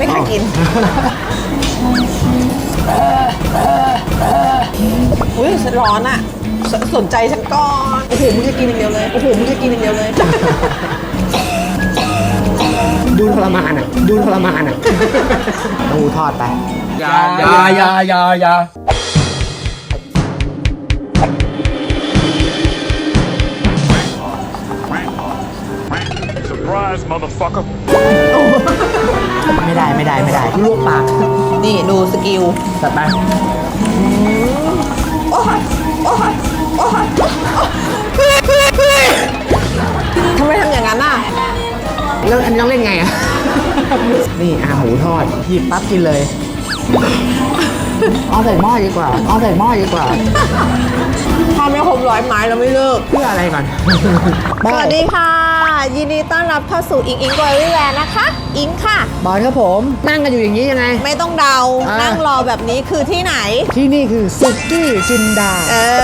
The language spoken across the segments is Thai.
ไม่เคยกินอุ้ยร้อนอะสสนใจฉันก่อนโอ้โหมึงจะกินอย่างเดียวเลยโอ้โหมึงจะกินอย่างเดียวเลย ดูทรมานอะ ดูทรมานอะต้าหู้ทอดไปยายายายายา ไม่ได้ไม่ได้ไม่ได้ลวกปากนี่ดูสกิลจัดไปโอ้ยโอ้ยโอ้ยทำไมทำอย่างนั้นอะแล้วอันนี้ต้องเล่นไงอะ นี่อาหมูทอด หยิบปั๊บกินเลยเอาใส่หม้อดีกว่าเอาใส่หม้อดีกว่าถ้าไม่ครบร้อยไม้เราไม่เลิก เพื่ออะไรก่อน สวัสดีค่ะ ยินดีต้อนรับเข้าสู่อิงอิงกอยวิแวร์นะคะ อิงค่ะ บอลครับผม นั่งกันอยู่อย่างนี้ยังไง ไม่ต้องเดา อ่านั่ นั่งรอแบบนี้คือที่ไหน ที่นี่คือสุกี้จินดาเออ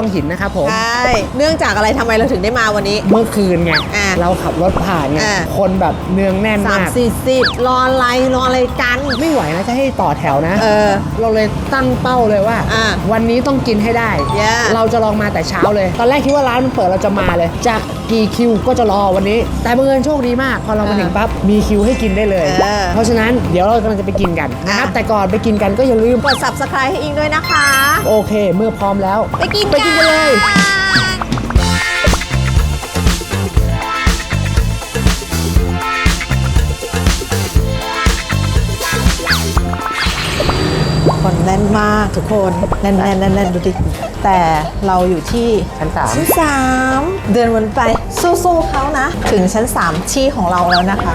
ววังหินนะครับผม ใช่ เนื่องจากอะไรทำไมเราถึงได้มาวันนี้ เมื่อคืนไง อ่าเราขับรถผ่านไง อ่าคนแบบเนืองแน่นสามมาก สี่สิบรออะไรรออะไรกัน ไม่ไหวนะจะให้ต่อแถวนะ เออ เราเลยตั้งเป้าเลยว่า อ่าวันนี้ต้องกินให้ได้ Yeah เราจะลองมาแต่เช้าเลย ตอนแรกคิดว่าร้านมันเปิดเราจะมาเลย จากกี่คิวก็จะรอวันนี้ แต่บังเอิญโชคดีมาก พอเรามาถึงปั๊บ มีคิวให้กินได้เลย เออเพราะฉะนั้นเดี๋ยวเรากำลังจะไปกินกันนะครับ อะ แต่ก่อนไปกินกันก็อย่าลืม กด subscribe ให้อิงด้วยนะคะ โอเค เมื่อพร้อมแล้ว ไปกินไปกินกันเลยคนแน่นมากทุกคนแน่นแน่นแน่นแน่นดูดิแต่เราอยู่ที่ชั้นสามชั้นสามเดินวนไปสู้ๆเขานะ ถึงชั้น 3 ที่ของเราแล้วนะคะ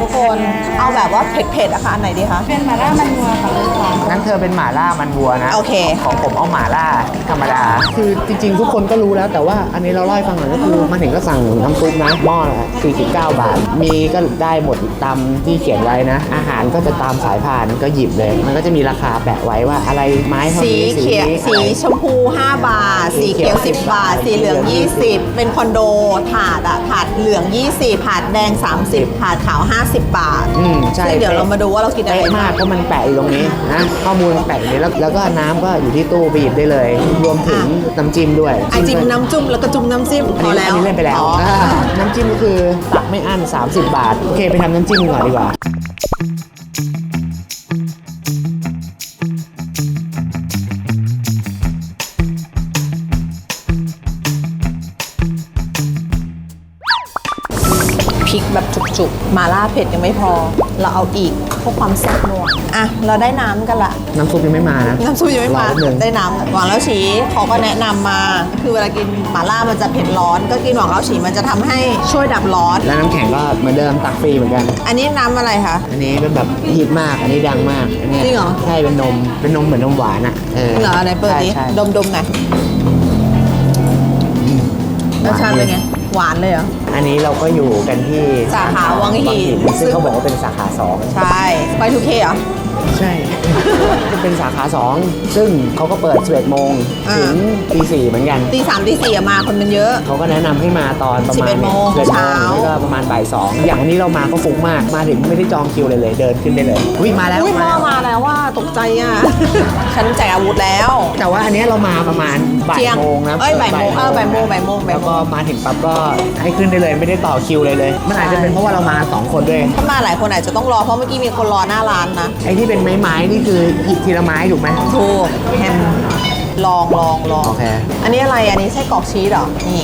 นูนะคะทุกคน เอาแบบว่าเผ็ดๆอะคะอันไหนดีคะ เป็นหมาล่ามันนัวค่ะเลยค่ะงั้นเธอเป็นหม่าล่ามันวัวนะโอเค ของผมเอาหม่าล่าธรรมดา คือจริงๆ ทุกคนก็รู้แล้วแต่ว่าอันนี้เราเล่าให้ฟังหน่อยก็คือมาถึงก็สั่งน้ำซุปนะหม้อละ49 บาท มีก็ได้หมดตามที่เขียนไว้นะ อาหารก็จะตามสายพานก็หยิบเลย มันก็จะมีราคาแปะไว้ว่าอะไรไม้เท่าสีนี้เขียวนี้สีชมพู 5 บาท สีเขียว 10 บาท สีเหลือง 20 เป็นคอนโด ถาดอะถาดเหลือง 20 ถาดแดง 30 ถาดขาว50 บาทอืมใช่ซึ่งเดี๋ยวเรามาดูว่าเรากินอะไรเป๊ะมากเพราะมันแปะอยู่ตรงนี้นะข้อมูลมันแปะอยู่นี้แล้วแล้วก็น้ำก็อยู่ที่ตู้ไปหยิบได้เลย รวมถึงน้ำจิ้มด้วยไอจิ้มน้ำจุ่มแล้วก็จุ่มน้ำจิ้มอันพอนี้แล้วอันนี้เล่นไปแล้วอ๋อาน้ำจิ้มก็คือตักไม่อั้น30 บาท โอเคไปทำน้ำจิ้มก่อนดีกว่า จุกๆมาล่าเผ็ดยังไม่พอ เราเอาอีกเพื่อความแซ่บนัวอะ เราได้น้ำกันละ น้ำซุปยังไม่มานะ น้ำซุปยังไม่มารอแป๊บนึง ได้น้ำหวังแล้วฉีเขาก็แนะนำมา คือเวลากินหม่าล่ามันจะเผ็ดร้อน ก็กินหวังแล้วฉีมันจะทำให้ช่วยดับร้อน แล้วน้ำแข็งก็เหมือนเดิมตักฟรีเหมือนกัน อันนี้น้ำอะไรคะ อันนี้เป็นแบบฮิตมาก อันนี้ดังมากอันนี้ยจริงเหรอ ใช่เป็นนม เป็นนมเหมือนนมหวานอะเออเหรอไหนเปิดดิใช่ดมดมๆหน่อยรสชาติเป็นไง หวานเลยเหรอ อันนี้เราก็อยู่กันที่สาขาวังหิน ซึ่งเขาบอกว่าเป็นสาขาสองใช่ ไปทูเคเหรอ ใช่จะเป็นสาขาสองซึ่งเขาก็เปิด11โมงอ่าถึงตีสี่เหมือนกัน ตีสามตีสี่อะมาคนมันเยอะ เขาก็แนะนำให้มาตอนประมาณ11โมง11โมงเช้า แล้วก็ประมาณบ่ายสองอย่างวันนี้เรามาก็ฟุกมากมาถึงไม่ได้จองคิวเลยเลย เดินขึ้นได้เลยอุ้ยมาแล้วอุ้ยพ่อมาแล้วมาแล้วว่าตกใจอะ ฉันแจกอาวุธแล้ว แต่ว่าอันเนี้ยเรามาประมาณบ่าเที่ยยงโมงนะเอ้ยบ่ายโมงเออบ่ายโมงบ่ายโมงบ่ายแล้วโมก็งมาถึงปั๊บก็ให้ขึ้นได้เลยไม่ได้ต่อคิวเลยเลย มันอาจจะเป็นเพราะว่าเรามาสองคนด้วย ถ้ามาหลายคนอาจจะต้องรอเพราะเมื่อกี้มีคนรอหน้าร้านนะ ไอ้ที่เป็นไม้ไม้ๆนี่คือหยิบทีละไม้ถูกไหม ถูกแฮมลองลองลองโอเค อันนี้อะไรอันนี้ไส้กรอกชีสเหรอนี่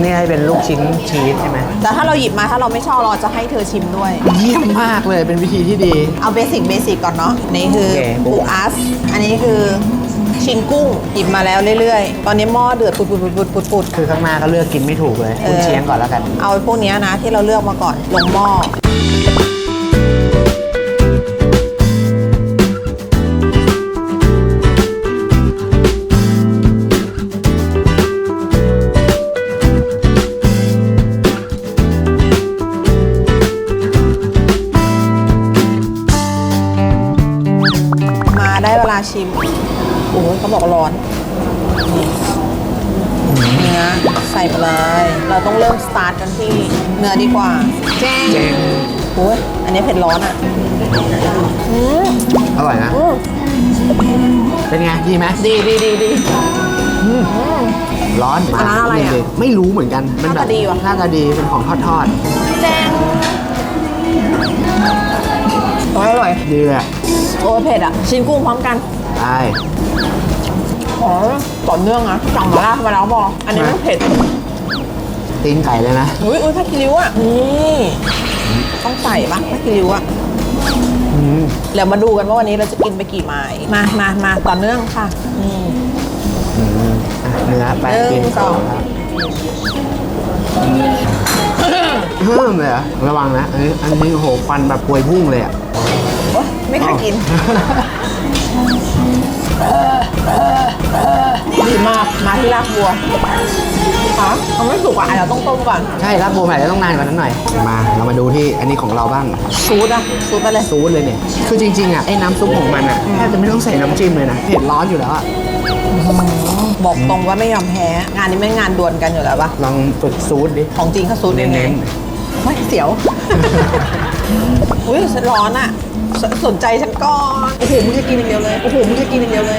นี่ให้เป็นลูกชิ้นชีสใช่ไหมแต่ถ้าเราหยิบมาถ้าเราไม่ชอบเราจะให้เธอชิมด้วย เยี่ยมมากเลยเป็นวิธีที่ดี เอาเบสิกเบสิกก่อนเนาะนี่คือโอเคปูอัสอันนี้คือชิ้นกุ้งหยิบมาแล้วเรื่อยๆ ตอนนี้หม้อเดือดปุดปุดปุดปุดปุดปุดคือข้างหน้าก็เลือกกินไม่ถูกเลยเออคุณเชียงก่อนแล้วกัน เอาพวกเนี้ยนะที่เราเลือกมาก่อนลงหม้อ ได้เวลาชิม โอ้ยเขาบอกร้อนเนื้อใส่ไปเลย เราต้องเริ่มสตาร์ทกันที่เนื้อดีกว่า แจ้งเจงโอ้ยอันนี้เผ็ดร้อนอะอืมอร่อยนะ อืมเป็นไง ดีไหมดีดีดีดีร้อนอันนั้นอะไรอะเด็กๆไม่รู้เหมือนกันมันแบบหน้าตาดีว่ะ หน้าตาดีเป็นของทอดทอดแจ้งโอ้ยอร่อยๆดีเลยอะ โอ้ยเผ็ดอะ ชิ้นกุ้งพร้อมกันใช่อ๋อต่อเนื่องอะสั่งมาล่ามาแล้วบอกอันนี้ไม่เผ็ดตีนไก่เลยนะอุ้ยอุ้ยผ้าคีริ้วอะนี่ต้องใส่ปะผ้าคีริ้วอะเดี๋ยวมาดูกันว่าวันนี้เราจะกินไปกี่ไม้มามามาต่อเนื่องค่ะเนื้อไปหนึ่งกินสองเพิ่มเลยเหระวังนะอันนี้อันนี้โหควันแบบพวยพุ่งเลยอะ ไม่เคยกินดีมากมาที่รากบัวฮะมันไม่สุกอะอาจจะต้องต้มก่อน ใช่รับโบใหม่จะต้องนานกว่านั้นหน่อย มา เรามาดูที่อันนี้ของเราบ้าง ซูดอะ ซูดไปเลย ซูดเลยเนี่ย คือจริงๆอะไอ้น้ำซุปของมันอะแทบจะไม่ต้องใส่น้ำจิ้มเลยนะเผ็ดร้อนอยู่แล้วอะบอกตรงว่าไม่ยอมแพ้ งานนี้ไม่งานดวลกันอยู่แล้วปะลองฝึกซูดดิ ของจริงเขาซูดยังไงเน้นเฮ้ยเสียว อุ้ยฉันร้อนอะ สสนใจฉันก่อนโอ้โหมึงจะกินอย่างเดียวเลยโอ้โหมึงจะกินอย่างเดียวเลย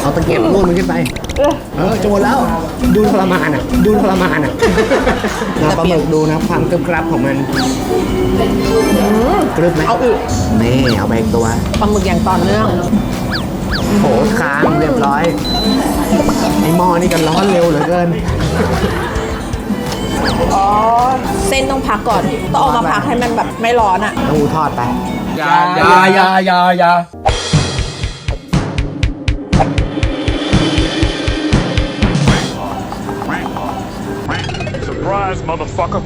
เอาตะเกียบรูดมันขึ้นไป เออจะหมดแล้ว ดูทรมานอะ ดูทรมานอะเราปลาหมึกดูนะความกรึบกรับของมันกรึบไหมเอาอึนี่เอาไปอีกตัว ปลาหมึกอย่างต่อเนื่องโหค้างเรียบร้อย ไอหม้อนี่กันร้อนเร็วเหลือเกิน อ๋อ เส้นต้องพักก่อน ต้องเอามาพักให้มันแบบไม่ร้อนอะต้องอูทอดไปอยาอยาอยาอยาอยา Surprise, motherfucker.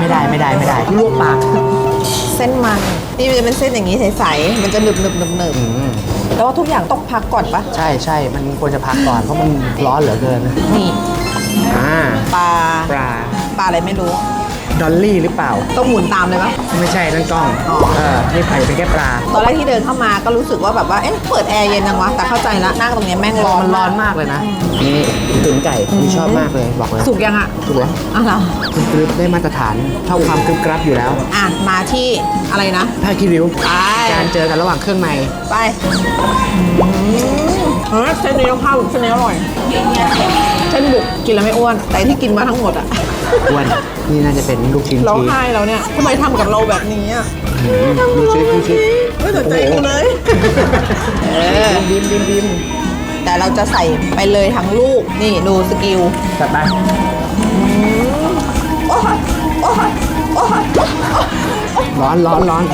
ไม่ได้ไม่ได้ไม่ได้ลวกปากเส้นมัน นี่มันจะเป็นเส้นอย่างนี้ใสๆ มันจะหนึบหนึบหนึบหนึบอืมแล้วว่าทุกอย่างต้องพักก่อนปะใช่ใช่มันควรจะพักก่อนเพราะมันร้อนเหลือเกิน นี่ อ่าปลาปลาปลาอะไรไม่รู้ ดอลลี่หรือเปล่า ต้องหมุนตามเลยปะ ไม่ใช่นั่นกล้องอ๋อ เออนี่ไผ่เป็นแค่ปลา ตอนแรกที่เดินเข้ามาก็รู้สึกว่าแบบว่า เอ๊ะ เปิดแอร์เย็นจังวะ แต่เข้าใจละนั่งตรงเนี้ยแม่งร้อนมันร้อนมากเลยนะ นี่ตุ๋นไก่ที่ชอบมากเลยบอกเลยสุกยังอะถูกแล้วอะเหรอคุณกรึบได้มาตรฐานเท่าความกรึบกรับอยู่แล้วอะ มาที่อะไรนะถ้าคิริ้วไป การเจอกันระหว่างเครื่องในไป เออเส้นนี้ต้องเข้าเส้นนี้อร่อย เส้นบุกกินแล้วไม่อ้วน แต่ที่กินมาทั้งหมดอะอ้วนนี่น่าจะเป็นลูกชิ้นร้องชีสไห้แล้วเนี่ยทำไมทำกับเราแบบนี้อะอืมดูชิดดูชิดไม่สนใจกูเลยเออบิมบิมบิมแต่เราจะใส่ไปเลยทั้งลูก นี่ดูสกิลจัดไปโอ้ยโอ้ยโอ้ยร้อนร้อนร้อน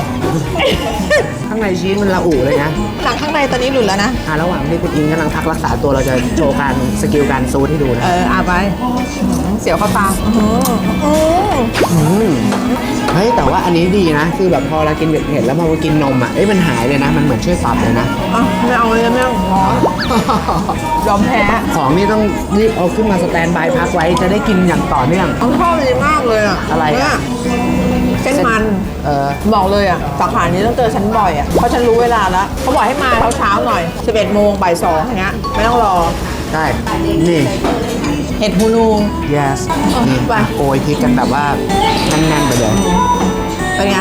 ข้างในชีสมันละอุเลยนะหนังข้าง ในตอนนี้หลุดแล้วนะ อะระหว่างที่คุณอิงกำลังพักรักษาตัวเราจะโชว์การสกิลการซูดให้ดูนะเอออาไปอื้อหือเสียวเข้าตาอื้อหืออื้อหือมเฮ้ยแต่ว่าอันนี้ดีนะ คือแบบพอเรากินเผ็ดๆแล้วมากินนมอะเอ้ยมันหายเลยนะ มันเหมือนช่วยซับเลยนะ อะไม่เอาเลยไม่เอาร้อนยอมแพ้ของนี่ต้องรีบเอาขึ้นมาสแตนบายพักไว้จะได้กินอย่างต่อเนื่องผมชอบดีมากเลยอะอะไรอะ เนี่ย เส้นมัน เออ บอกเลยอะ สาขานี้ต้องเจอฉันบ่อยอะ เพราะฉันรู้เวลาแล้ว เขาบอกให้มาเช้าเช้าๆหน่อย 11โมงบ่ายสองอย่างเงี้ย ไม่ต้องรอ ได้ นี่ เห็ดฮูนู yes เอานี่ไปโปรยพริกกันแบบว่าแน่นๆไปเลยเป็นไง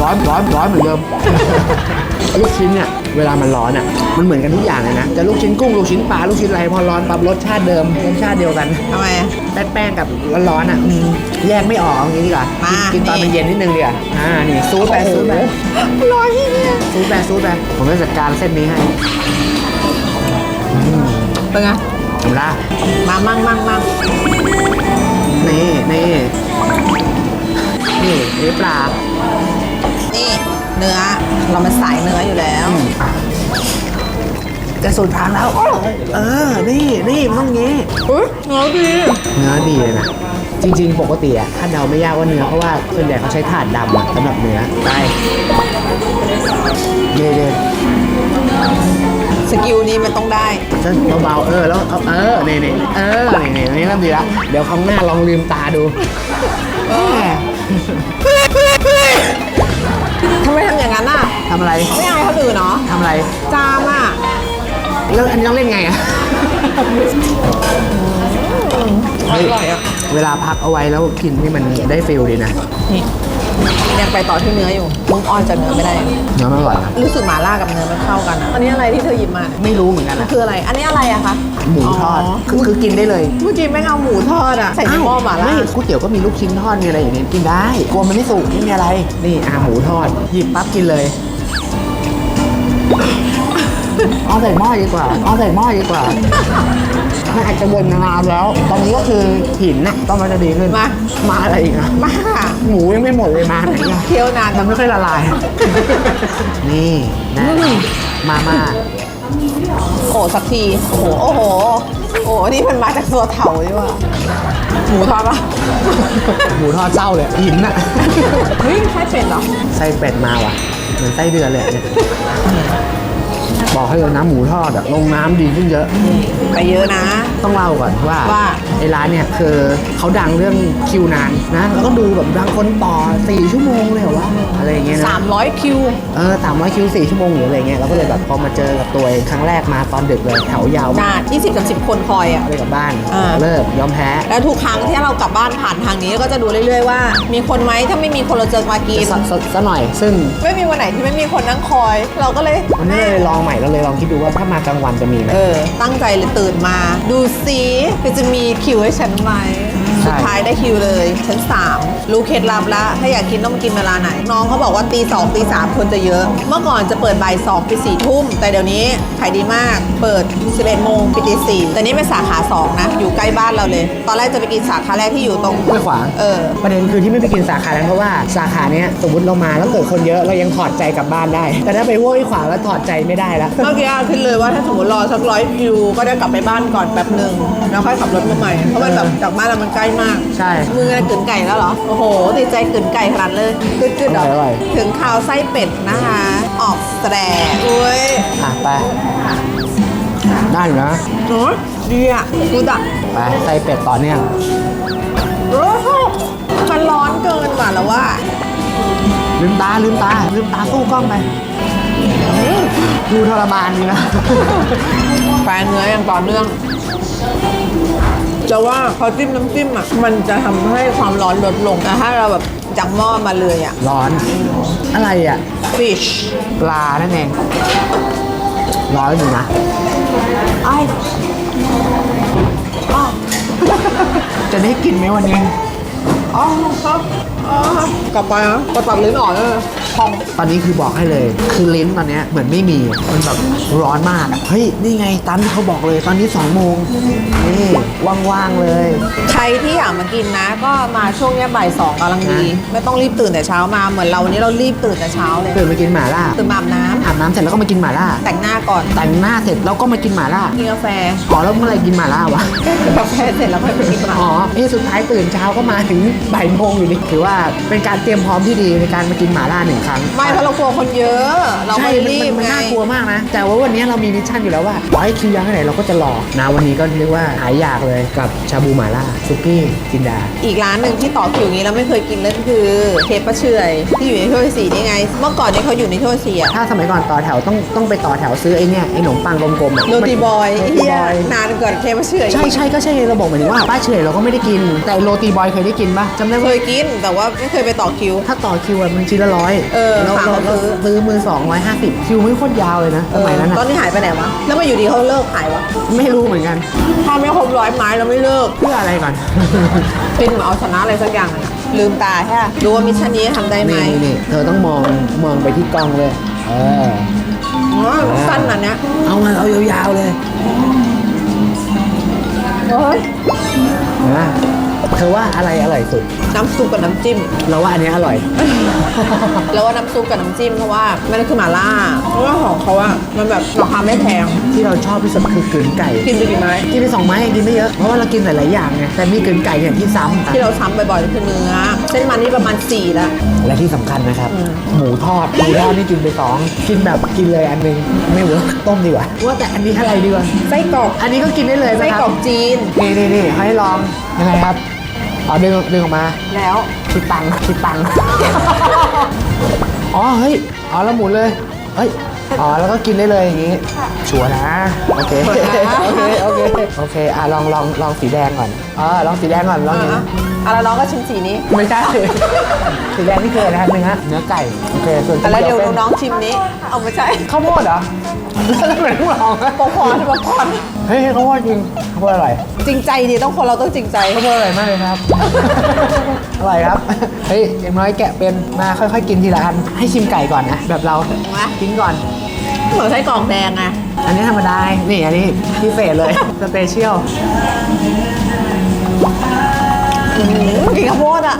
ร้อนร้อนร้อนเหมือนเดิม ลูกชิ้นเนี่ยเวลามันร้อนอะมันเหมือนกันทุกอย่างเลยนะจะลูกชิ้นกุ้งลูกชิ้นปลาลูกชิ้นอะไรพอร้อนปั๊บรสชาติเดิมรสชาติเดียวกันทำไม แป้งๆกับร้อนๆอะอืมแยกไม่ออกเอางี้ดีกว่ามากินตอนนี่ มันเย็นนิดนึงดีกว่าอ่านี่ซูดไปซูดไปร้อยที่เนี่ยซูดไปซูดไปผมจะจัดการเส้นนี้ให้เป็นไงทำละมามั่งมั่งมั่งนี่นี่นี่นี่ปลา นี่เนื้อเรามันสายเนื้ออยู่แล้ว จะสุดทางแล้ว เออ นี่นี่มันต้องงี้อุ้ยเนื้อดีเนื้อดีเลยนะ จริง ๆ ปกติอะคาดเดาไม่ยากว่าเนื้อ เพราะว่าส่วนใหญ่เขาใช้ถ่านดำอะสำหรับเนื้อไปเย่เย่สกิลนี้มันต้องได้จะเบาๆเออแล้วเอาเออนี่นี่เออนี่นี่อันนี้เริ่มดีละเดี๋ยวครั้งหน้าลองลืมตาดูแหมทำไมทำอย่างนั้นอะทำอะไร ไม่อายคนอื่นเนาะทำอะไรจามอะ แล้วอันนี้ต้องเล่นไงอะอร่อยอะเวลาพักเอาไว้แล้วกินนี่มันได้ฟิลดีนะนี่ยังไปต่อที่เนื้ออยู่มุกออนจากเนื้อไม่ได้ เนื้อมันอร่อยนะรู้สึกหมาล่ากับเนื้อมันเข้ากันอะอันนี้อะไรที่เธอหยิบมาเนี่ยไม่รู้เหมือนกันมันนะคืออะไร อันนี้อะไรอะคะหมูทอดคือคือกินได้เลยเมื่อกี้แม่งเอาหมูทอดอะใส่ในหม้อหมาล่าไม่ก๋วยเตี๋ยวก็มีลูกชิ้นทอดมีอะไรอย่างนี้กินได้กลัวมันไม่สุกไม่มีอะไรนี่อะหมูทอดหยิบปั๊บกินเลย เอาใส่หม้อดีกว่า เอาใส่หม้อดีกว่ามันอาจจะวนมานานแล้ว ตอนนี้ก็คือหินน่ะต้องมันจะดีขึ้น มา มาอะไรอีกอะมาหมูยังไม่หมดเลยมาไหนอะเคี้ยวนานมันไม่ค่อยละลาย นี่นะมาม่าโอ้สักทีโอ้โหโอ้โหโอ้โหนี่มันมาจากตัวเถาดีกว่าหมูทอดปะหมูทอดเจ้าเลยหินน่ะเฮ้ยใช่เป็ดเหรอไส้เป็ดมาว่ะ เหมือนไส้เดือนเลยอะเนี่ย บอกให้เลยน้ำหมูทอดอะลงน้ำดีขึ้นเยอะ ไปเยอะนะ ต้องเล่าก่อนว่าว่า ไอ้ร้านเนี่ยคือเขาดังเรื่องคิวนานนะ แล้วก็ดูแบบบางคนต่อสี่ชั่วโมงเลยเหรอวะอะไรอย่างเงี้ยนะ 300 คิว เออสามร้อยคิวสี่ชั่วโมงหรืออะไรเงี้ยเราก็เลยแบบพอมาเจอกับตัวเองครั้งแรกมาตอนดึกเลยแถวยาวมากนาน20กับ10 คนคอยอะเลยกลับบ้าน อ่า เลิกยอมแพ้ แล้วทุกครั้งที่เรากลับบ้านผ่านทางนี้ก็จะดูเรื่อยๆว่า มีคนไหมถ้าไม่มีคนเราเจอมากินสักสักสักหน่อย ซึ่งไม่มีวันไหนที่ไม่มีคนนั่งคอย เราก็เลยวันนี้เลยลองใหม่เราเลยลองคิดดูว่าถ้ามากลางวันจะมีไหม เออ ตั้งใจเลยตื่นมา ดูซิคือจะมีคิวให้ฉันไหม สุดท้ายได้คิวเลยชั้น3รู้เคล็ดลับแล้ว ถ้าอยากกินต้องมากินเวลาไหน น้องเขาบอกว่าตีสองตีสามคนจะเยอะ เมื่อก่อนจะเปิดบ่ายสองปีสี่ทุ่ม แต่เดี๋ยวนี้ขายดีมาก เปิด 11โมงปิดตีสี่แต่นี่เป็นสาขา 2 นะ อยู่ใกล้บ้านเราเลย ตอนแรกจะไปกินสาขาแรกที่อยู่ตรงห้วยขวางเออประเด็นคือที่ไม่ไปกินสาขานั้นเพราะว่าสาขาเนี้ยสมมติเรามาแล้วเกิดคนเยอะเรายังถอดใจกลับบ้านได้ แต่ถ้าไปห้วยขวางแล้วถอดใจไม่ได้แล้วเมื่อกี้ขึ้นเลยว่าถ้าสมมติรอสักร้อยคิวก็ได้กลับไปบ้านก่อนแป๊บหนึ่งแล้วค่อยขับรถมาใหม่เพราะมันแบบจากบ้านเรามันใกล้มากใช่มืออะไรกลืนไก่แล้วเหรอ โอ้โหติดใจกลืนไก่ขนาดเลยกึดกึดๆเหรออร่อย ถึงข่าวไส้เป็ดนะคะ ออกแสดงอุ้ยอะไป ได้อยู่นะโอ้ยดีอะกูดักไปใส่เป็ดต่อเนื่องโอ้โหมันร้อนเกินว่ะแล้วว่า ลืมตาลืมตาลืมตาสู้กล้องไปดูทรมานดีนะ แฟนเนื้ออย่างต่อเนื่อง จะว่าพอจิ้มน้ำจิ้มอะมันจะทำให้ความร้อนลดลงแต่ถ้าเราแบบจากหม้อมาเลยอะ ร้อน อะไรอะ fish ปลานั่นเอง ร้อนอยู่นะ ไอ้อ้าวจะได้กินไหมวันนี้ อ๋อครับอ๋อกลับไปนะกดตัดลิ้นออกเลยพองตอนนี้คือบอกให้เลย คือลิ้นตอนเนี้ยเหมือนไม่มีอะมันแบบร้อนมากอะเฮ้ย นี่ไงตามที่เขาบอกเลยตอนนี้2โมงนี่ว่างๆเลย ใครที่อยากมากินนะ ก็มาช่วงเนี้ยบ่ายสองกำลังดีไม่ต้องรีบตื่นแต่เช้ามาเหมือนเราวันนี้เรารีบตื่นแต่เช้าเลยตื่นมากินหม่าล่าตื่นมาอาบน้อาบน้ำเสร็จแล้วก็มากินหม่าล่าำแต่งหน้าก่อนแต่งหน้าเสร็จแล้วก็มากินหม่าล่ากินกาแฟอ๋อแล้วเมื่อไหรกินหม่าล่าวะ กาแฟเสร็จแล้วค่อยไปกินหมาอ๋อเอ้สุดท้ายตื่นเช้าก็มาถึงบ่ายโมงอยู่นี่ถือว่าเป็นการเตรียมพร้อมที่ดีในการมากินหม่าล่าหนึ่งครั้งไม่เพราะเรากลัวคนเยอะ เราใช่ไม่มันรีบมันไงน่ากลัวมากนะ แต่ว่าวันนี้เรามีมิชชั่นอยู่แล้วว่าต่อให้คิวยาวแค่ไหนเราก็จะรอนะวันนี้ก็เรียกว่าหายอยากเลยกับชาบูหม่าล่าซุกี้จินดา อีกร้านหนึ่งที่ต่อคิวอย่างนี้แล้วไม่เคยกินเลยคือเคปปะเฉอยที่อยู่ในถ้วยสีนี่ไง เมื่อก่อนเนี่ยเขาอยู่ในถ้วยสีอะถ้าสมัยก่อนต่อแถวต้องต้องไปต่อแถวซื้อไอ้เนี่ยไอ้ขนมปังกลมๆอะโรตีบอยโรตีเฮีบยอย นานก่อนเคปปะเฉอยใช่ใช่ก็ใช่เราบอกหมายถึงว่าป้าเฉยเราก็ไม่ได้กิน แต่โรตีบอยเคยได้กินปะจำได้เคว่ายกินแต่ว่าไม่เคยไปต่อคิว ถ้าต่อคิวอะมันชิ้นละร้อยเออเราฝากเราเขาซื้อ ซื้อมือสองร้อยห้าสิบคิวไม่โคตรยาวเลยนะสมัยนั้นตออะนนี้หายไปไหนวะ แล้วมาอยู่ดีเขาเลิกขายวะไม่รู้เหมือนกันถ้าไม่ครบร้อยไม้แล้วไม่เลิกเพื่ออะไรก่อน เป็นเอาชนะอะไรสักอย่างอะลืมตาแค่ดูว่ามิชชั่นนี้ทำได้ไหมนี่นี่เธอต้องมองมองไปที่กล้องเลยเอออ๋อสั้นอันเนี้ยเอามาเอายาวๆเลยโอ้ยนะ เธอว่าอะไรอร่อยสุด น้ำซุปกับน้ำจิ้ม เราว่าอันเนี้ยอร่อย แล้วว่าน้ำซุปกับน้ำจิ้มเพราะว่ามันคือหม่าล่า เพราะว่าของเขาอะมันแบบราคาไม่แพง ที่เราชอบที่สุดคือกลืนไก่กินไปกี่ไม้กินไปสองไม้กินไม่เยอะเพราะว่าเรากินหลายๆอย่างไงแต่มีกลืนไก่เนี่ยที่ซ้ำที่เราซ้ำบ่อยๆก็คือเนื้อเส้นมันนี่ประมาณ4แล้วและที่สำคัญนะครับอืมหมูทอดหมูทอดนี่กินไปสองกินแบบกินเลยอันหนึงไม่เวิร์กต้มดีกว่าว่าแต่อันนี้อะไรดีกว่าไส้กรอกอันนี้ก็กินได้เลยไหมไส้ครักรอกจีนนี่นี่นี่ให้ลองยังไงครับ อ๋อดึงดึงออกมาแล้วคิดตังค์คิดตังค์ อ๋อเฮ้ยอ๋อแล้วหมุนเลยเฮ้ยอ๋อแล้วก็กินได้เลยอย่างงี้ ชัวร์นะโอเคโอเคโอเคโอเคอะลองลองลองสีแดงก่อนอ๋อลองสีแดงก่อนลองอย่างนี้อะแล้วน้องก็ชิมสีนี้ ไม่ใช่สีแดงนี่คืออะไรครับเนื้อเนื้อไก่โอเคส่วนอะแล้วเดี๋ยวป็นน้องชิมนี้เอาไม่ใช่ข้าวโพดเหรอ แล้วเหมือนพวกเราอะปกคอนปกคอนเฮ้ยข้าวโพดจริงข้าวโพดอร่อยจริงใจดิต้องคนเราต้องจริงใจข้าวโพดอร่อยมากเลยครับอร่อยครับเฮ้ยอย่างน้อยแกะเป็นมาค่อยๆ กินทีละอันให้ชิมไก่ก่อนนะแบบเรามากินก่อน เหมือนไส้กรอกแดงไงอันนี้ธรรมดานี่อันนี้พิเศษเลย สเปเชียลอื้อหือกินข้าวโพดอะ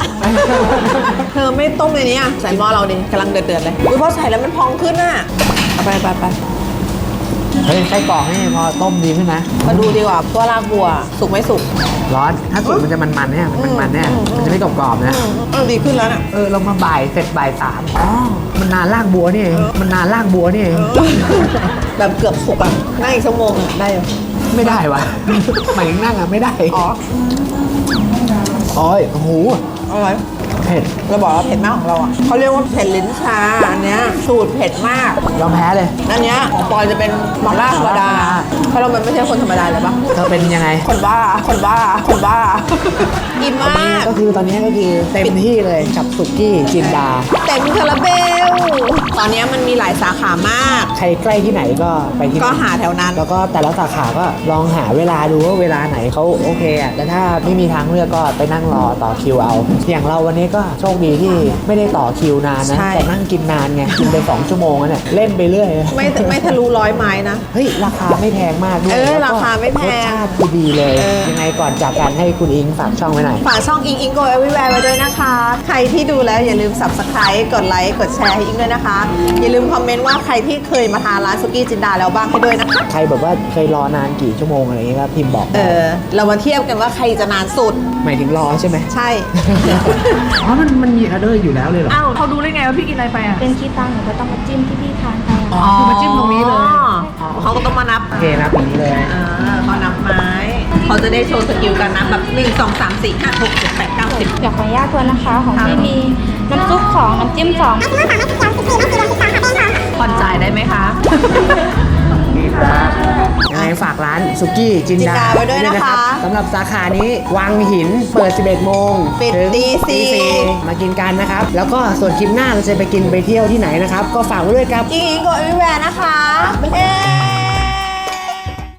เธอไม่ต้มในนี้อะใส่หม้อเราดิกำลังเดือดๆเลย อุ้ยพอใส่แล้วมันพองขึ้นอะเอาไปไปไป เฮ้ยไส้กรอกนี่พอต้มดีขึ้นนะ มาดูดีกว่าตัวรากบัว สุกไม่สุก ร้อน ถ้าสุกมันจะมันๆเนี่ยมันมันๆเนี่ยมันจะไม่กรอบๆนะอืมเออดีขึ้นแล้วน่ะ เออเรามาบ่ายเสร็จบ่ายสามอ๋อ มันนานลากบัวนี่เองมันนานลากบัวนี่เองแบบเกือบสุกอะนั่งอีกชั่วโมงอะได้อยู่ไม่ได้วะ หมายถึงนั่งอะไม่ได้ อ๋อ อ๋อโอ้โห อร่อย เผ็ดเราบอกว่าเผ็ดมากของเราอะเขาเรียกว่าเผ็ดลิ้นชาอันเนี้ยสูตรเผ็ดมากยอมแพ้เลย อันเนี้ยของปอยจะเป็นหม่าล่าธรรมดาเพราะเรามันไม่ใช่คนธรรมดาเลยปะเธอเป็นยังไง คนบ้าคนบ้าคนบ้ากินมากก็คือตอนนี้ก็คือเต็มที่เลยกับสุกี้จินดาเต็มคาราเบลตอนเนี้ยมันมีหลายสาขามาก ใครใกล้ที่ไหนก็ไปที่ก็นั่นหาแถวนั้น แล้วก็แต่ละสาขาก็ลองหาเวลาดูว่าเวลาไหนเขาโอเคอะแต่ถ้าไม่มีทางเลือกก็ไปนั่งรอต่อคิวเอา อย่างเราวันนี้ก็โชคดีที่ไม่ได้ต่อคิวนานนะ ใช่ แต่นั่งกินนานไง กินไปสองชั่วโมงแล้วเนี่ย เล่นไปเรื่อย ไม่ไม่ทะลุร้อยไม้นะ เฮ้ย ราคาไม่แพงมากด้วยเออแล้วก็ราคาไม่แพงรสชาติดีๆเลย เออ ยังไงก่อนจากการให้คุณอิงฝากช่องไว้หน่อย ฝากช่องอิงอิงโกเอวิแวร์ไว้ด้วยนะคะ ใครที่ดูแล้วอย่าลืม subscribe กดไลค์ กดแชร์ให้อิงด้วยนะคะ อย่าลืมคอมเมนต์ว่าใครที่เคยมาทานร้านสุกี้จินดาแล้วบ้างให้ด้วยนะคะ ใครแบบว่าเคยรอนานกี่ชั่วโมงอะไรอย่างเงี้ยก็พิมพ์บอกเออเรามาเทียบกันว่าใครจะนานสุด หมายถึงรอใช่ไหม ใช่อ๋อ มันมันมีออเดอร์อยู่แล้วเลยเหรอ อ้าวเขาดูได้ไงว่าพี่กินอะไรไปอะเป็นคีตังหนูก็ต้องมาจิ้มที่พี่ทานไปอะอ๋อคือมาจิ้มตรงนี้เลยอ๋อเขาก็ต้องมานับโอเคนะปีนี้เลยเออเขานับไม้ เขาจะได้โชว์สกิลการนับแบบ1 2 3 4 5 6 7 8 9 10อยากขออนุญาตทวนนะคะ ของพี่มีน้ำซุปสองน้ำจิ้มสอง ผ่อนจ่ายได้ไหมคะนี่ครับ ยังไงฝากร้านสุกี้จินจินดาดาไว้ด้วยนะคะรับสำหรับสาขานี้วังหินเปิด 11 โมงปิดถึงตีสี่มากินกันนะครับ แล้วก็ส่วนคลิปหน้าเราจะไปกินไปเที่ยวที่ไหนนะครับ ก็ฝากไว้ด้วยครับ อิงอิงโกเอวิแวร์นะคะเย้